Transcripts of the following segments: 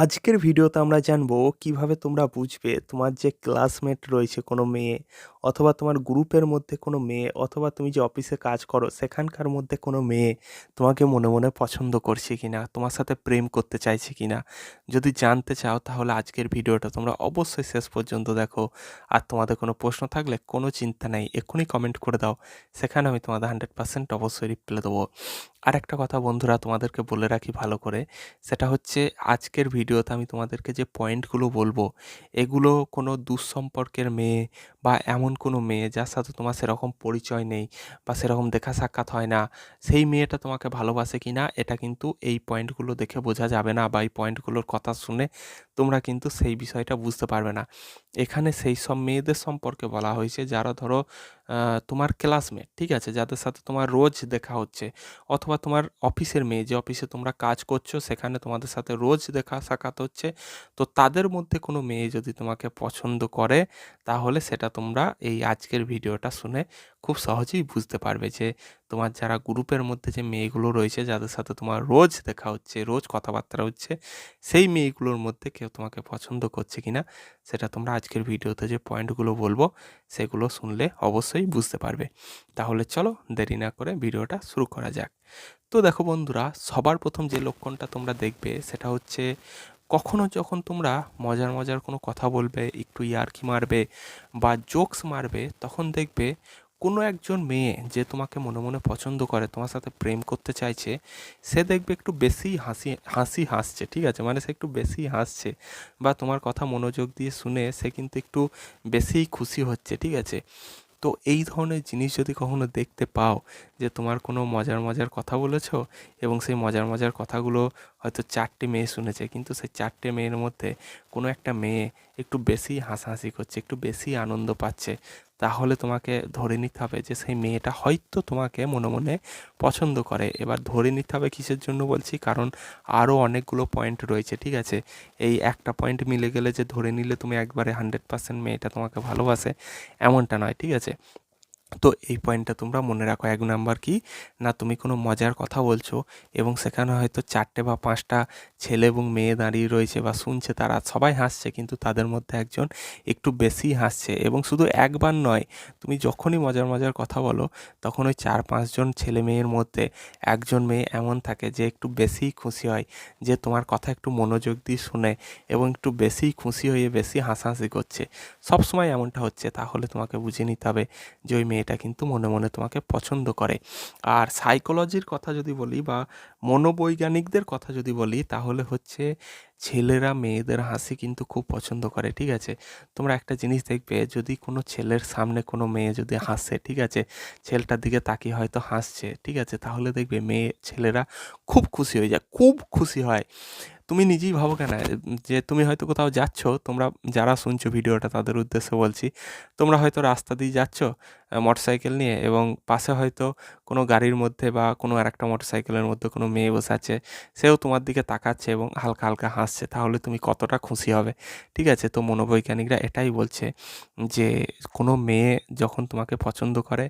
আজকের ভিডিওতে আমরা জানব কীভাবে তোমরা বুঝবে তোমার যে ক্লাসমেট রয়েছে কোনো মেয়ে অথবা তোমার গ্রুপের মধ্যে কোনো মেয়ে অথবা তুমি যে অফিসে কাজ করো সেখানকার মধ্যে কোনো মেয়ে তোমাকে মনে মনে পছন্দ করছে কি না তোমার সাথে প্রেম করতে চাইছে কি না যদি জানতে চাও তাহলে আজকের ভিডিওটা তোমরা অবশ্যই শেষ পর্যন্ত দেখো। আর তোমাদের কোনো প্রশ্ন থাকলে কোনো চিন্তা নেই, এক্ষুনি কমেন্ট করে দাও। সেখানে আমি তোমাদের হান্ড্রেড পার্সেন্ট অবশ্যই রিপ্লাই দেবো। আর একটা কথা বন্ধুরা তোমাদেরকে বলে রাখি ভালো করে। সেটা হচ্ছে আজকের ভিডিওতে আমি তোমাদেরকে যে পয়েন্টগুলো বলব, এগুলো কোনো দুঃসম্পর্কের মেয়ে বা এমন কোনো মেয়ে যার সাথে তোমার সেরকম পরিচয় নেই বা সেরকম দেখা সাক্ষাৎ হয় না, সেই মেয়েটা তোমাকে ভালোবাসে কি না এটা কিন্তু এই পয়েন্টগুলো দেখে বোঝা যাবে না বা এই পয়েন্টগুলোর কথা শুনে তোমরা কিন্তু সেই বিষয়টা বুঝতে পারবে না। এখানে সেই সব মেয়েদের সম্পর্কে বলা হয়েছে, যারা ধরো তোমার ক্লাসমেট ঠিক আছে? যাদের সাথে তোমার রোজ দেখা হচ্ছে, অথবা তোমার অফিসের মেয়ে, যে অফিসে তোমরা কাজ করছ, সেখানে তোমাদের সাথে রোজ দেখা সাক্ষাৎ হচ্ছে। তো তাদের মধ্যে কোনো মেয়ে যদি তোমাকে পছন্দ করে, তাহলে সেটা তোমরা এই আজকের ভিডিওটা শুনে খুব সহজেই বুঝতে পারবে যে তোমার যারা গ্রুপের মধ্যে যে মেয়েগুলো রয়েছে, যাদের সাথে তোমার রোজ দেখা হচ্ছে, রোজ কথাবার্তা হচ্ছে, সেই মেয়েগুলোর মধ্যে কেউ তোমাকে পছন্দ করছে কিনা, সেটা তোমরা আজকের ভিডিওতে যে পয়েন্টগুলো বলব, সেগুলো শুনলে অবশ্যই বুঝতে পারবে। তাহলে চলো দেরি না করে ভিডিওটা শুরু করা যাক। তো দেখো বন্ধুরা, সবার প্রথম যে লক্ষণটা তোমরা দেখবে, সেটা হচ্ছে কখনো যখন তোমরা মজার মজার কোনো কথা বলবে, একটু ইয়ার্কি মারবে বা জোকস মারবে, তখন দেখবে কোনো একজন মেয়ে যে তোমাকে মনে মনে পছন্দ করে, তোমার সাথে প্রেম করতে চাইছে, সে দেখবে একটু বেশি হাসি হাসি হাসছে, ঠিক আছে? মানে সে একটু বেশি হাসছে বা তোমার কথা মনোযোগ দিয়ে শুনে সে কিন্তু একটু বেশিই খুশি হচ্ছে, ঠিক আছে? তো এই ধরনের জিনিস যদি কখনো দেখতে পাও যে তোমার কোনো মজার মজার কথা বলেছ এবং সেই মজার মজার কথাগুলো হয়তো চারটে মেয়ে শুনেছে, কিন্তু সেই চারটে মেয়ের মধ্যে কোনো একটা মেয়ে একটু বেশি হাসাহাসি করছে, একটু বেশি আনন্দ পাচ্ছে তাহলে তোমাকে ধরে নিতে হবে যে সেই মেয়েটা হয়তো তোমাকে মনে মনে পছন্দ করে। এবার ধরে নিতে হবে কিসের জন্য বলছি? কারণ আরও অনেকগুলো পয়েন্ট রয়েছে, ঠিক আছে? এই একটা পয়েন্ট মিলে গেলে যে ধরে নিলে তুমি একবারে হান্ড্রেড পার্সেন্ট মেয়েটা তোমাকে ভালোবাসে, এমনটা নয়, ঠিক আছে? তো এই পয়েন্টটা তোমরা মনে রাখো, এক নাম্বার কি? না, তুমি কোনো মজার কথা বলছো এবং সেখানে হয়তো চারটে বা পাঁচটা ছেলে এবং মেয়ে দাঁড়িয়ে রয়েছে বা শুনছে, তারা সবাই হাসছে কিন্তু তাদের মধ্যে একজন একটু বেশি হাসছে এবং শুধু একবার নয়, তুমি যখনই মজার মজার কথা বলো, তখন ওই চার পাঁচজন ছেলে মেয়ের মধ্যে একজন মেয়ে এমন থাকে যে একটু বেশিই খুশি হয়, যে তোমার কথা একটু মনোযোগ দিয়ে শুনে এবং একটু বেশি খুশি হয়ে বেশি হাসাহাসি করছে। সবসময় এমনটা হচ্ছে, তাহলে তোমাকে বুঝে নিতে হবে যে ওই মেয়েটা কিন্তু মনে মনে তোমাকে পছন্দ করে। আর সাইকোলজির কথা যদি বলি বা মনোবৈজ্ঞানিকদের কথা যদি বলি, তাহলে হচ্ছে ছেলেরা মেয়েদের হাসি কিন্তু খুব পছন্দ করে, ঠিক আছে? তোমরা একটা জিনিস দেখবে, যদি কোনো ছেলের সামনে কোনো মেয়ে যদি হাসে, ঠিক আছে? ছেলেটার দিকে তাকিয়ে হয়তো হাসছে, ঠিক আছে? তাহলে দেখবে মেয়ে, ছেলেরা খুব খুশি হয়ে যায়, খুব খুশি হয়। তুমি নিজেই ভাবো কেন? যে তুমি হয়তো কোথাও যাচ্ছ, তোমরা যারা শুনছো ভিডিওটা, তাদের উদ্দেশ্যে বলছি, তোমরা হয়তো রাস্তা দিয়ে যাচ্ছ, মোটরসাইকেল নিয়ে এবং পাশে হয়তো কোনো গাড়ির মধ্যে বা কোনো আর একটা মোটরসাইকেলের মধ্যে কোনো মেয়ে বসে আছে, সেও তোমার দিকে তাকাচ্ছে এবং হালকা হালকা হাসছে, তাহলে তুমি কতটা খুশি হবে? ঠিক আছে, তো মনোবৈজ্ঞানিকরা এটাই বলছে যে কোনো মেয়ে যখন তোমাকে পছন্দ করে,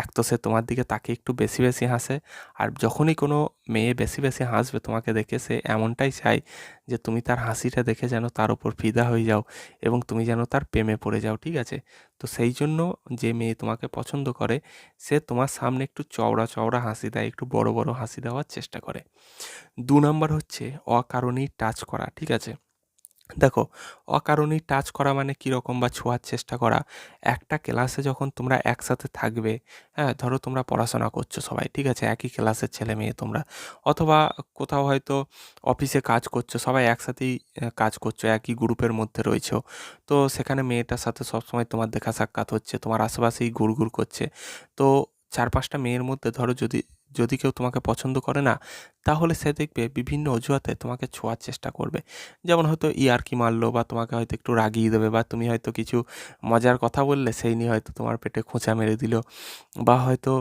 এক তো সে তোমার দিকে তাকে একটু বেশি বেশি হাসে, আর যখনই কোনো মেয়ে বেশি বেশি হাসবে তোমাকে দেখে, সে এমনটাই চায় যে তুমি তার হাসিটা দেখে যেন তার উপর ফিদা হয়ে যাও এবং তুমি যেন তার প্রেমে পড়ে যাও, ঠিক আছে? তো সেই জন্য যে মেয়ে তোমাকে পছন্দ করে, সে তোমার সামনে একটু চওড়া চওড়া হাসি দেয়, একটু বড় বড় হাসি দেওয়ার চেষ্টা করে। দু নম্বর হচ্ছে অকারণেই টাচ করা, ঠিক আছে? দেখো, অকারণেই টাচ করা মানে কীরকম বা ছোঁয়ার চেষ্টা করা? একটা ক্লাসে যখন তোমরা একসাথে থাকবে হ্যাঁ ধরো তোমরা পড়াশোনা করছ সবাই, ঠিক আছে? একই ক্লাসের ছেলে মেয়ে তোমরা। অথবা কোথাও হয়তো অফিসে কাজ করছ, সবাই একসাথেই কাজ করছ, একই গ্রুপের মধ্যে রয়েছো। তো সেখানে মেয়েটার সাথে সবসময় তোমার দেখা সাক্ষাৎ হচ্ছে, তোমার আশেপাশেই ঘুরঘুর করছে। তো চার পাঁচটা মেয়ের মধ্যে ধরো যদি যদি কেউ তোমাকে পছন্দ করে না তাহলে সে দেখবে বিভিন্ন অজুহাতে তোমাকে ছোঁয়ার চেষ্টা করবে। যেমন হয়তো ইয়ার্কি মারলো বা তোমাকে হয়তো একটু রাগিয়ে দেবে বা তুমি হয়তো কিছু মজার কথা বললে সেই নিয়ে হয়তো তোমার পেটে খোঁচা মেরে দিল। বা হয়তো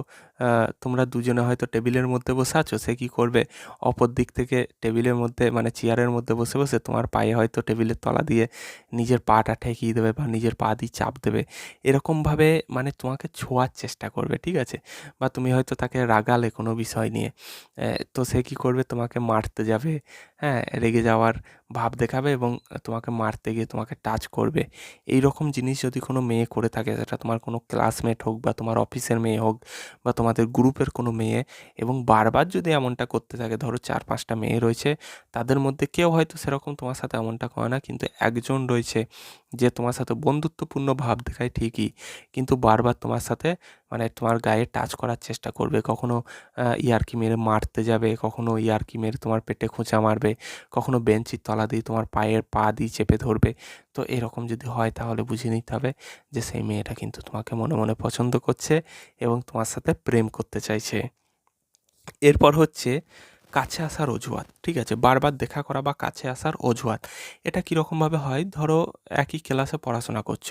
তোমরা দুজনে হয়তো টেবিলের মধ্যে বসে আছো, সে কী করবে? অপর দিক থেকে টেবিলের মধ্যে মানে চেয়ারের মধ্যে বসে বসে তোমার পায়ে হয়তো টেবিলের তলা দিয়ে নিজের পাটা ঠেকিয়ে দেবে বা নিজের পা দিয়ে চাপ দেবে। এরকমভাবে মানে তোমাকে ছোঁয়ার চেষ্টা করবে, ঠিক আছে? বা তুমি হয়তো তাকে রাগালে কোনো বিষয় নিয়ে। তো সে কী করবে তোমাকে মারতে যাবে। হ্যাঁ রেগে যাওয়ার ভাব দেখাবে এবং তোমাকে মারতে গিয়ে তোমাকে টাচ করবে। এই রকম জিনিস যদি কোনো মেয়ে করে থাকে, সেটা তোমার কোনো ক্লাসমেট হোক বা তোমার অফিসের মেয়ে হোক বা তোমাদের গ্রুপের কোনো মেয়ে এবং বারবার যদি এমনটা করতে থাকে, ধরো চার পাঁচটা মেয়ে রয়েছে, তাদের মধ্যে কেউ হয়তো সেরকম তোমার সাথে এমনটা করে না, কিন্তু একজন রয়েছে যে তোমার সাথে বন্ধুত্বপূর্ণ ভাব দেখায় ঠিকই, কিন্তু বারবার তোমার সাথে মানে তোমার গায়ে টাচ করার চেষ্টা করবে। কখনো ইয়ার্কি মেরে মারতে যাবে, কখনো ইয়ার্কি মেরে তোমার পেটে খোঁচা মারবে কখনো বেঞ্চির তলা দিয়ে তোমার পায়ের পা দিয়ে চেপে ধরবে। তো এরকম যদি হয় তাহলে বুঝে নিতে হবে যে সেই মেয়েটা কিন্তু তোমাকে মনে মনে পছন্দ করছে এবং তোমার সাথে প্রেম করতে চাইছে। এরপর হচ্ছে কাছে আসার অজুহাত, ঠিক আছে? বারবার দেখা করা বা কাছে আসার অজুহাত, এটা কীরকমভাবে হয়? ধরো একই ক্লাসে পড়াশোনা করছ,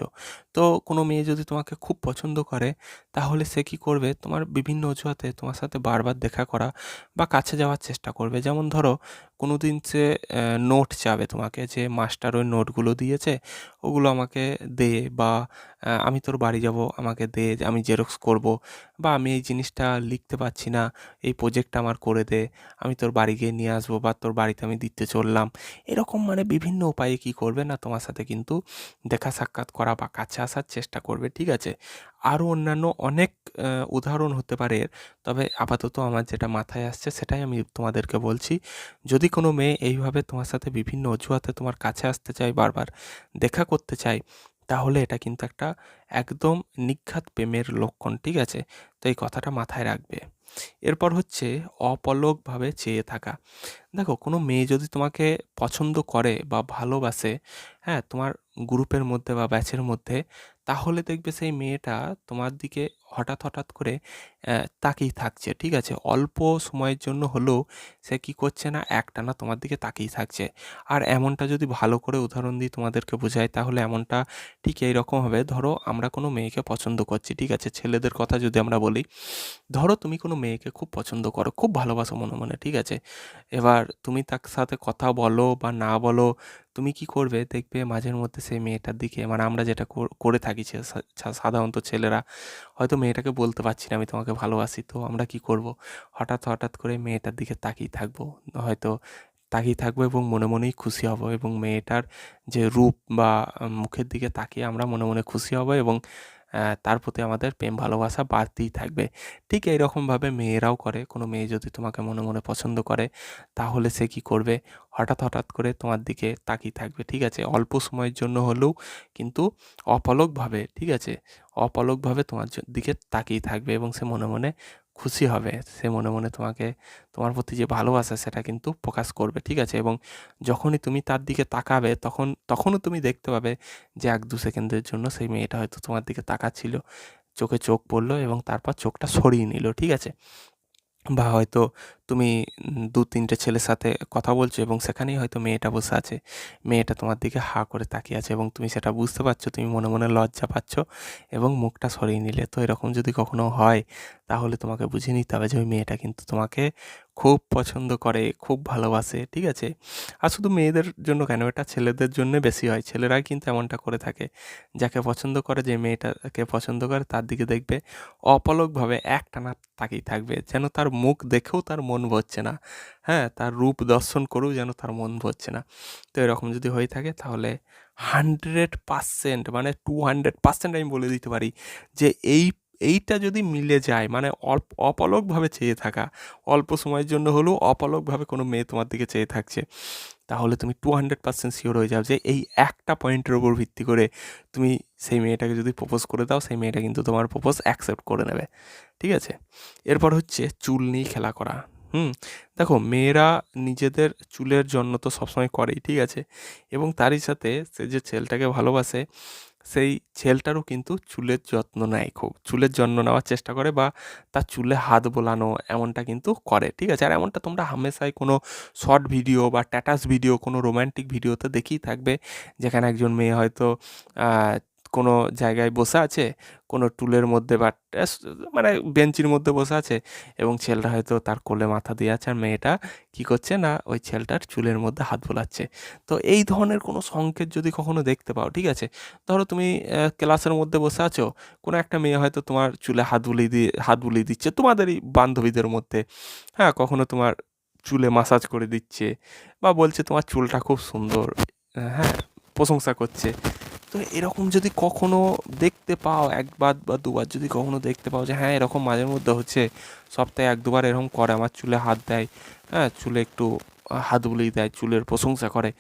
তো কোনো মেয়ে যদি তোমাকে খুব পছন্দ করে তাহলে সে কী করবে? তোমার বিভিন্ন অজুহাতে তোমার সাথে বারবার দেখা করা বা কাছে যাওয়ার চেষ্টা করবে। যেমন ধরো কোনো দিন সে নোট চাবে তোমাকে যে, মাস্টার ওই নোটগুলো দিয়েছে, ওগুলো আমাকে দে বা আমি তোর বাড়ি যাব, আমাকে দে আমি জেরক্স করব বা আমি এই জিনিসটা লিখতে পারছি না, এই প্রজেক্টটা আমার করে দে, আমি তোর বাড়ি গিয়ে নিয়ে আসব বা তোর বাড়িতে আমি দিতে চললাম। এরকম মানে বিভিন্ন উপায়ে কী করবে না তোমার সাথে কিন্তু দেখা সাক্ষাৎ করা বা কাছে আসার চেষ্টা করবে, ঠিক আছে? আরও অন্যান্য অনেক উদাহরণ হতে পারে। এর তবে আপাতত আমার যেটা মাথায় আসছে সেটাই আমি তোমাদেরকে বলছি। যদি কোনো মেয়ে এইভাবে তোমার সাথে বিভিন্ন অজুহাতে তোমার কাছে আসতে চায়, বারবার দেখা করতে চায়, তাহলে এটা কিন্তু একটা একদম নিঘাত প্রেমের লক্ষণ, ঠিক আছে? তো এই কথাটা মাথায় রাখবে। এরপর হচ্ছে অপলকভাবে চেয়ে থাকা। দেখো, কোনো মেয়ে যদি তোমাকে পছন্দ করে বা ভালোবাসে হ্যাঁ তোমার গ্রুপের মধ্যে বা ব্যাচের মধ্যে, তাহলে দেখবে সেই মেয়েটা তোমার দিকে হঠাৎ হঠাৎ করে তাকিয়ে থাকছে, ঠিক আছে? অল্প সময়ের জন্য হলেও সে কী করছে না একটানা তোমার দিকে তাকিয়ে থাকছে। আর এমনটা যদি ভালো করে উদাহরণ দিই তোমাদেরকে বোঝায়, তাহলে এমনটা ঠিক এইরকম হবে, ধরো আমরা কোনো মেয়েকে পছন্দ করছি, ঠিক আছে? ছেলেদের কথা যদি আমরা বলি, ধরো তুমি কোনো মেয়েকে খুব পছন্দ করো, খুব ভালোবাসো মনে মনে, ঠিক আছে? এবার তুমি তার সাথে কথা বলো বা না বলো, তুমি কি করবে? দেখবে মাঝের মধ্যে সেই মেয়েটার দিকে মানে আমরা যেটা করে থাকি সাধারণত ছেলেরা, হয়তো মেয়েটাকে বলতে পারছি না, আমি তোমাকে ভালোবাসি, তো আমরা কি করব? হঠাৎ হঠাৎ করে মেয়েটার দিকে তাকিয়ে থাকব, হয়তো তাকিয়ে থাকব এবং মনে মনেই খুশি হব এবং মেয়েটার যে রূপ বা মুখের দিকে তাকিয়ে আমরা মনে মনে খুশি হব এবং তার প্রতি আমাদের প্রেম, ভালোবাসা বাড়তেই থাকবে। ঠিক এইরকমভাবে মেয়েরাও করে, কোনো মেয়ে যদি তোমাকে মনে মনে পছন্দ করে, তাহলে সে কি করবে? হঠাৎ হঠাৎ করে তোমার দিকে তাকিয়ে থাকবে, ঠিক আছে? অল্প সময়ের জন্য হলেও কিন্তু অপলকভাবে, ঠিক আছে? অপলকভাবে তোমার দিকে তাকিয়ে থাকবে এবং সে মনে মনে খুশি হবে, সে মনে মনে তোমাকে, তোমার প্রতি যে ভালোবাসা সেটা কিন্তু প্রকাশ করবে, ঠিক আছে? এবং যখনই তুমি তার দিকে তাকাবে, তখন, তখনও তুমি দেখতে পাবে যে এক দু সেকেন্ডের জন্য সেই মেয়েটা হয়তো তোমার দিকে তাকাচ্ছিল, চোখে চোখ পড়ল এবং তারপর চোখটা সরিয়ে নিল, ঠিক আছে? বা হয়তো তুমি দু, তিনটে ছেলের সাথে কথা বলছো এবং সেখানেই হয়তো মেয়েটা বসে আছে। মেয়েটা তোমার দিকে হা করে তাকিয়ে আছে এবং তুমি সেটা বুঝতে পারছ, তুমি মনে মনে লজ্জা পাচ্ছ এবং মুখটা সরিয়ে নিলে। তো এরকম যদি কখনো হয়, তাহলে তোমাকে বুঝে নিতে হবে যে ওই মেয়েটা কিন্তু তোমাকে খুব পছন্দ করে, খুব ভালোবাসে, ঠিক আছে? আর শুধু মেয়েদের জন্য কেন? এটা ছেলেদের জন্য বেশি হয়। ছেলেরাই কিন্তু এমনটা করে থাকে। যাকে পছন্দ করে, যে মেয়েটাকে পছন্দ করে, তার দিকে দেখবে অপলকভাবে একটানা তাকিয়ে থাকবে। যেন তার মুখ দেখেও তার মন ভরছে না। হ্যাঁ তার রূপ দর্শন করেও যেন তার মন ভরছে না। তো এরকম যদি হয়ে থাকে তাহলে হান্ড্রেড পারসেন্ট মানে টু হান্ড্রেড পারসেন্ট আমি বলে দিতে পারি যে এই, এইটা যদি মিলে যায় মানে অল্প অপলকভাবে চেয়ে থাকা, অল্প সময়ের জন্য হলেও অপলকভাবে কোনো মেয়ে তোমার দিকে চেয়ে থাকছে, তাহলে তুমি টু হান্ড্রেড পার্সেন্ট শিওর হয়ে যাও যে এই একটা পয়েন্টের উপর ভিত্তি করে তুমি সেই মেয়েটাকে যদি প্রপোজ করে দাও, সেই মেয়েটা কিন্তু তোমার প্রপোজ অ্যাকসেপ্ট করে নেবে। ঠিক আছে? এরপর হচ্ছে চুল নিয়ে খেলা করা। হুম, দেখো মেয়েরা নিজেদের চুলের জন্য তো সবসময় করেই, ঠিক আছে? এবং তারই সাথে সে যে ছেলেটাকে ভালোবাসে, সেই ছেলেটারও কিন্তু চুলের যত্ন নেয় খুব। চুলের যত্ন নেওয়ার চেষ্টা করে বা তার চুলে হাত বোলানো এমনটা কিন্তু করে, ঠিক আছে? আর এমনটা তোমরা হামেশাই কোনো শর্ট ভিডিও বা ট্যাটাস ভিডিও, কোনো রোম্যান্টিক ভিডিওতে দেখেই থাকবে, যেখানে একজন মেয়ে হয়তো কোনো জায়গায় বসে আছে, কোনো টুলের মধ্যে বা মানে বেঞ্চির মধ্যে বসে আছে এবং ছেলেটা হয়তো তার কোলে মাথা দিয়ে আছে আর মেয়েটা কী করছে না ওই ছেলেটার চুলের মধ্যে হাত বোলাচ্ছে। তো এই ধরনের কোনো সংকেত যদি কখনো দেখতে পাও, ঠিক আছে? ধরো তুমি ক্লাসের মধ্যে বসে আছো, কোনো একটা মেয়ে হয়তো তোমার চুলে হাত বুলিয়ে দিয়ে হাত বুলিয়ে দিচ্ছে তোমাদেরই বান্ধবীদের মধ্যে। হ্যাঁ কখনো তোমার চুলে মাসাজ করে দিচ্ছে বা বলছে তোমার চুলটা খুব সুন্দর হ্যাঁ প্রশংসা করছে। তো এরকম যদি কখনো দেখতে পাও একবার বা দুবার, যদি কখনো দেখতে পাও যে হ্যাঁ এরকম মাঝে মধ্যে হচ্ছে, সপ্তাহে এক দুবার এরকম করে, আমার চুলে হাত দেয় হ্যাঁ চুলে একটু হাত বুলিয়ে দেয়, চুলের প্রশংসা করে,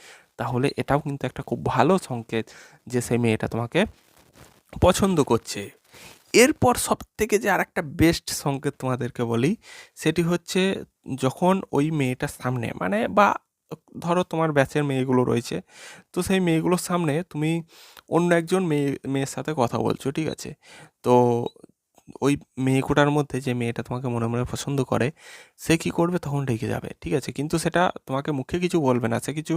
তাহলে এটাও কিন্তু একটা খুব ভালো সংকেত যে সে মেয়েটা তোমাকে পছন্দ করছে। এরপর সব থেকে যে আর একটা বেস্ট সংকেত তোমাদেরকে বলি, সেটি হচ্ছে যখন ওই মেয়েটার সামনে মানে বা ধরো তোমার ব্যাচের মেয়েগুলো রয়েছে, তো সেই মেয়েগুলোর সামনে তুমি অন্য একজন মেয়ে, মেয়ের সাথে কথা বলছো, ঠিক আছে? তো ওই মেয়েকোটার মধ্যে যে মেয়েটা তোমাকে মনে মনে পছন্দ করে, সে কী করবে? তখন রেগে যাবে, ঠিক আছে? কিন্তু সেটা তোমাকে মুখে কিছু বলবে না, সে কিছু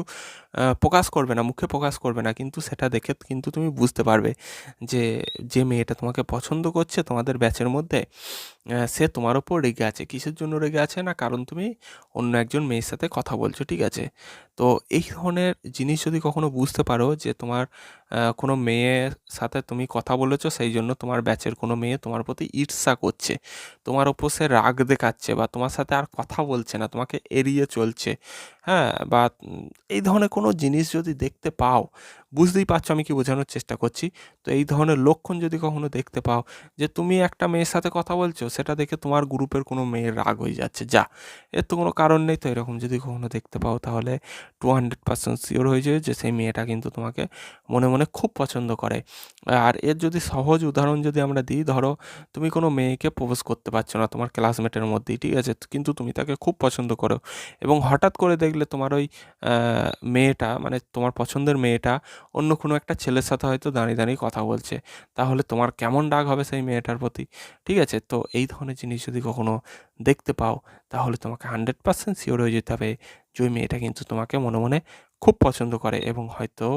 প্রকাশ করবে না, মুখে প্রকাশ করবে না। কিন্তু সেটা দেখে কিন্তু তুমি বুঝতে পারবে যে যে মেয়েটা তোমাকে পছন্দ করছে তোমাদের ব্যাচের মধ্যে সে তোমার ওপর রেগে আছে। কিসের জন্য রেগে আছে না? কারণ তুমি অন্য একজন মেয়ের সাথে কথা বলছো, ঠিক আছে? তো এই ধরনের জিনিস যদি কখনো বুঝতে পারো যে তোমার কোনো মেয়ের সাথে তুমি কথা বলেছ, সেই জন্য তোমার ব্যাচের কোনো মেয়ে তোমার প্রতি ঈর্ষা করছে। তোমার ওপর সে রাগ দেখাচ্ছে বা তোমার সাথে আর কথা বলছে না, তোমাকে এড়িয়ে চলছে। হ্যাঁ বা এই ধরনের কোনো জিনিস যদি দেখতে পাও বুঝতেই পারছ আমি কি বোঝানোর চেষ্টা করছি? তো এই ধরনের লক্ষণ যদি কখনো দেখতে পাও, যে তুমি একটা মেয়ের সাথে কথা বলছো, সেটা দেখে তোমার গ্রুপের কোনো মেয়ের রাগ হয়ে যাচ্ছে। যা, এর তো কোনো কারণ নেই তো এরকম যদি কখনো দেখতে পাও, তাহলে টু হান্ড্রেড পার্সেন্ট শিওর হয়ে যাবে যে সেই মেয়েটা কিন্তু তোমাকে মনে মনে খুব পছন্দ করে। আর এর যদি সহজ উদাহরণ যদি আমরা দিই, ধরো তুমি কোনো মেয়েকে প্রপোজ করতে পারছ না, তোমার ক্লাসমেটের মধ্যেই, ঠিক আছে? কিন্তু তুমি তাকে খুব পছন্দ করো এবং হঠাৎ করে দেখলে তোমার ওই মেয়েটা মানে তোমার পছন্দের মেয়েটা অন্য কোনো একটা ছেলের সাথে হয়তো দাঁড়িয়ে দাঁড়িয়ে কথা বলছে। তাহলে তোমার কেমন ডাক হবে সেই মেয়েটার প্রতি? ঠিক আছে? তো এই ধরনের জিনিস যদি কখনো দেখতে পাও, তাহলে তোমাকে হান্ড্রেড পার্সেন্ট শিওর হয়ে যেতে হবে যে ওই মেয়েটা কিন্তু তোমাকে মনে মনে খুব পছন্দ করে এবং হয়তো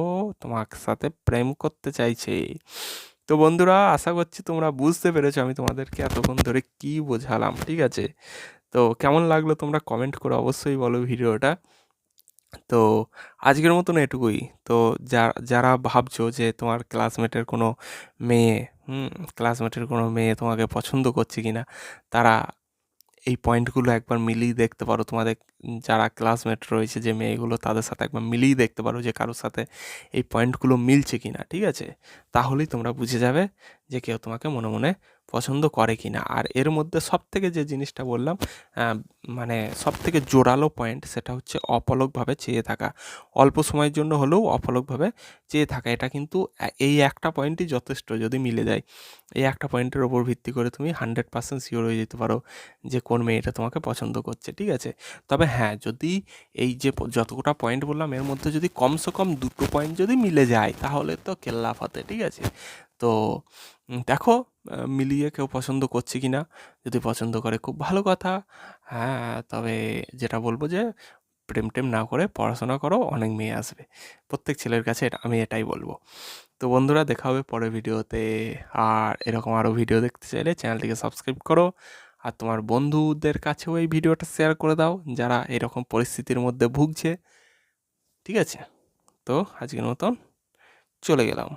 তোমার সাথে প্রেম করতে চাইছে। তো বন্ধুরা, আশা করছি তোমরা বুঝতে পেরেছ আমি তোমাদেরকে এতক্ষণ ধরে কী বোঝালাম, ঠিক আছে? তো কেমন লাগল তোমরা কমেন্ট করে অবশ্যই বলো ভিডিওটা। তো আজকের মতন এটুকুই। তো যারা ভাবছ যে তোমার ক্লাসমেটের কোনো মেয়ে, হুম ক্লাসমেটের কোনো মেয়ে তোমাকে পছন্দ করছে কি না তারা এই পয়েন্টগুলো একবার মিলিয়ে দেখতে পারো। তোমাদের যারা ক্লাসমেট রয়েছে যে মেয়েগুলো, তাদের সাথে একবার মিলিয়ে দেখতে পারো যে কারোর সাথে এই পয়েন্টগুলো মিলছে কি না ঠিক আছে? তাহলেই তোমরা বুঝে যাবে যে কেউ তোমাকে মনে মনে পছন্দ করে কি না আর এর মধ্যে সব থেকে যে জিনিসটা বললাম মানে সব থেকে জোরালো পয়েন্ট সেটা হচ্ছে অপলকভাবে চেয়ে থাকা। অল্প সময়ের জন্য হলেও অপলকভাবে চেয়ে থাকা। এটা কিন্তু এই একটা পয়েন্টই যথেষ্ট যদি মিলে যায়। এই একটা পয়েন্টের ওপর ভিত্তি করে তুমি হান্ড্রেড পার্সেন্ট শিওর হয়ে যেতে পারো যে কোন মেয়েটা তোমাকে পছন্দ করছে, ঠিক আছে? তবে হ্যাঁ যদি এই যে যতটা পয়েন্ট বললাম, এর মধ্যে যদি কমসে কম দুটো পয়েন্ট যদি মিলে যায়, তাহলে তো কেল্লা ফতে ঠিক আছে? তো দেখো মিলিয়ে কেউ পছন্দ করছে কি না যদি পছন্দ করে, খুব ভালো কথা। হ্যাঁ তবে যেটা বলব যে, প্রেম টেম না করে পড়াশোনা করো, অনেক মেয়ে আসবে। প্রত্যেক ছেলের কাছে আমি এটাই বলব। তো বন্ধুরা, দেখা হবে পরের ভিডিওতে। আর এরকম আরও ভিডিও দেখতে চাইলে চ্যানেলটিকে সাবস্ক্রাইব করো। আর তোমার বন্ধুদের কাছেও এই ভিডিওটা শেয়ার করে দাও, যারা এরকম পরিস্থিতির মধ্যে ভুগছে। ঠিক আছে? তো আজকের মতন চলে গেলাম।